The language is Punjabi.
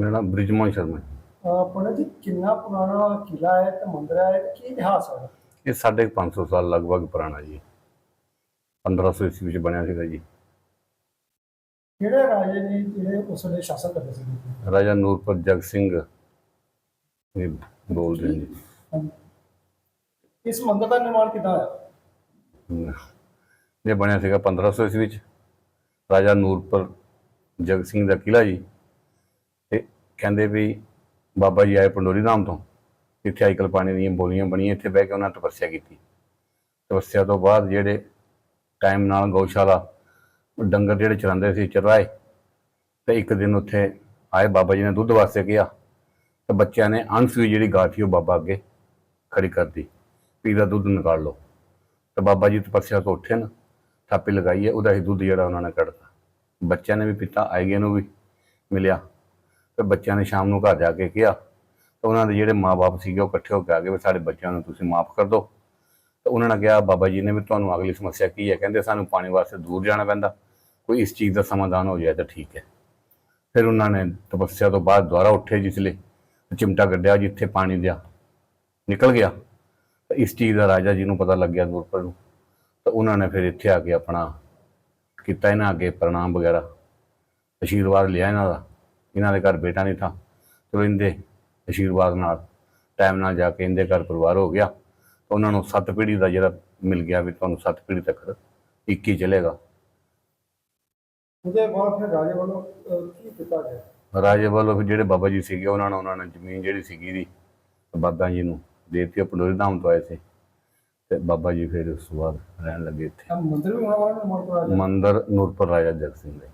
ਮੇਰਾ ਨਾਮ ਬ੍ਰਿਜਮੋਹਨ ਸ਼ਰਮਾ ਹੈ। ਪੁਣੇ ਜੀ ਕਿੰਨਾ ਪੁਰਾਣਾ ਕਿਲਾ ਹੈ ਤੇ ਮੰਦਿਰ ਹੈ? ਤੇ ਕੀ ਇਤਿਹਾਸ ਹੈ ਇਹ ਸਾਢੇ ਕੁ 500 ਸਾਲ ਲਗਭਗ ਪੁਰਾਣਾ ਜੀ। 1500 ਈਸਵੀ ਵਿੱਚ ਬਣਿਆ ਸੀਗਾ ਜੀ। ਕਿਹੜੇ ਰਾਜੇ ਨੇ ਜਿਹੜੇ ਉਸ ਵੇਲੇ ਸ਼ਾਸਨ ਕਰਦੇ ਸੀ? ਰਾਜਾ ਨੂਰਪੁਰ ਜਗ ਸਿੰਘ ਇਹ ਬੋਲਦੇ ਨੇ ਜੀ। ਇਸ ਮੰਦਿਰ ਦਾ ਨਿਰਮਾਣ ਕਿੱਦਾਂ ਹੋਇਆ? ਇਹ ਬਣਿਆ ਸੀਗਾ 1500 ਈਸਵੀ ਵਿੱਚ ਰਾਜਾ ਨੂਰਪੁਰ ਜਗ ਸਿੰਘ ਦਾ ਕਿਲਾ ਜੀ। ਕਹਿੰਦੇ ਵੀ ਬਾਬਾ ਜੀ ਆਏ ਪੰਡੋਰੀ ਧਾਮ ਤੋਂ। ਇੱਥੇ ਆਈਕਲ ਪਾਣੀ ਦੀਆਂ ਬੋਲੀਆਂ ਬਣੀਆਂ, ਇੱਥੇ ਬਹਿ ਕੇ ਉਹਨਾਂ ਤਪੱਸਿਆ ਕੀਤੀ। ਤਪੱਸਿਆ ਤੋਂ ਬਾਅਦ ਜਿਹੜੇ ਟਾਈਮ ਨਾਲ ਗਊਸ਼ਾਲਾ ਡੰਗਰ ਜਿਹੜੇ ਚਰਾਉਂਦੇ ਸੀ, ਚਰਾਏ, ਤੇ ਇੱਕ ਦਿਨ ਉੱਥੇ ਆਏ, ਬਾਬਾ ਜੀ ਨੇ ਦੁੱਧ ਵਾਸਤੇ ਕਿਹਾ। ਤੇ ਬੱਚਿਆਂ ਨੇ ਅਣਸੂਈ ਜਿਹੜੀ ਗਾਂ ਉਹ ਬਾਬਾ ਅੱਗੇ ਖੜੀ ਕਰਦੀ ਪੀ ਦਾ ਦੁੱਧ ਨਿਕਾਲ ਲਓ। ਤੇ ਬਾਬਾ ਜੀ ਤਪੱਸਿਆ ਤੋਂ ਉੱਠੇ ਨਾ, ਥਾਪੀ ਲਗਾਈ ਹੈ ਉਹਦਾ ਹੀ ਦੁੱਧ ਜਿਹੜਾ ਉਹਨਾਂ ਨੇ ਕੱਢਤਾ। ਬੱਚਿਆਂ ਨੇ ਵੀ ਪੀਤਾ ਆਈਗੇ ਨੂੰ ਵੀ ਮਿਲਿਆ। ਤੇ ਬੱਚਿਆਂ ਨੇ ਸ਼ਾਮ ਨੂੰ ਘਰ ਜਾ ਕੇ ਕਿਹਾ ਤਾਂ ਉਹਨਾਂ ਦੇ ਜਿਹੜੇ ਮਾਪੇ ਸੀਗੇ ਉਹ ਇਕੱਠੇ ਹੋ ਕੇ ਆ ਗਏ ਵੀ ਸਾਡੇ ਬੱਚਿਆਂ ਨੂੰ ਤੁਸੀਂ ਮਾਫ ਕਰ ਦਿਓ ਤੇ ਉਹਨਾਂ ਨੇ ਕਿਹਾ, ਬਾਬਾ ਜੀ ਨੇ ਵੀ ਤੁਹਾਨੂੰ ਅਗਲੀ ਸਮੱਸਿਆ ਕੀ ਹੈ? ਕਹਿੰਦੇ ਸਾਨੂੰ ਪਾਣੀ ਵਾਸਤੇ ਦੂਰ ਜਾਣਾ ਪੈਂਦਾ, ਕੋਈ ਇਸ ਚੀਜ਼ ਦਾ ਸਮਾਧਾਨ ਹੋ ਜਾਏ ਤਾਂ ਠੀਕ ਹੈ। ਫਿਰ ਉਹਨਾਂ ਨੇ ਤਪੱਸਿਆ ਤੋਂ ਬਾਅਦ ਦੁਬਾਰਾ ਉੱਠੇ ਜਿਸ ਲਈ ਚਿਮਟਾ ਕੱਢਿਆ ਜਿੱਥੇ ਪਾਣੀ ਦਿਆ, ਨਿਕਲ ਗਿਆ। ਤਾਂ ਇਸ ਚੀਜ਼ ਦਾ ਰਾਜਾ ਜੀ ਨੂੰ ਪਤਾ ਲੱਗਿਆ ਨੂਰਪੁਰ ਨੂੰ ਤਾਂ ਉਹਨਾਂ ਨੇ ਫਿਰ ਇੱਥੇ ਆ ਕੇ ਆਪਣਾ ਕੀਤਾ ਇਹਨਾਂ ਅੱਗੇ ਪ੍ਰਣਾਮ ਵਗੈਰਾ, ਆਸ਼ੀਰਵਾਦ ਲਿਆ ਇਹਨਾਂ ਦਾ। ਇਹਨਾਂ ਦੇ ਘਰ ਬੇਟਾ ਨਹੀਂ ਥਾ। ਤੇ ਇਹਦੇ ਆਸ਼ੀਰਵਾਦ ਨਾਲ ਟਾਈਮ ਨਾਲ ਜਾ ਕੇ ਇਹਦੇ ਘਰ ਪਰਿਵਾਰ ਹੋ ਗਿਆ। ਉਹਨਾਂ ਨੂੰ ਸੱਤ ਪੀੜ੍ਹੀ ਦਾ ਜਿਹੜਾ ਮਿਲ ਗਿਆ ਵੀ ਤੁਹਾਨੂੰ ਸੱਤ ਪੀੜ੍ਹੀ ਤੱਕ ਇੱਕ ਹੀ ਚੱਲੇਗਾ। ਉਹਦੇ ਬਾਅਦ ਫਿਰ ਰਾਜੇ ਵੱਲੋਂ ਕੀ ਕੀਤਾ ਗਿਆ? ਰਾਜੇ ਵੱਲੋਂ ਫਿਰ ਜਿਹੜੇ ਬਾਬਾ ਜੀ ਸੀਗੇ ਉਹਨਾਂ ਨੇ ਉਹਨਾਂ ਨੇ ਜ਼ਮੀਨ ਜਿਹੜੀ ਸੀਗੀ ਦੀ ਬਾਬਾ ਜੀ ਨੂੰ ਦੇ ਦਿੱਤੀ ਪੰਡੋਰੀ ਧਾਮ ਤੋਂ ਆਏ ਸੀ। ਤੇ ਬਾਬਾ ਜੀ ਫਿਰ ਉਸ ਤੋਂ ਬਾਅਦ ਰਹਿਣ ਲੱਗੇ ਇੱਥੇ। ਮੰਦਿਰ ਵੀ ਵਾਲਾ ਗਿਆ ਮੰਦਰ ਨੂਰਪੁਰ ਰਾਜਾ ਜਗ ਸਿੰਘ ਦੇ।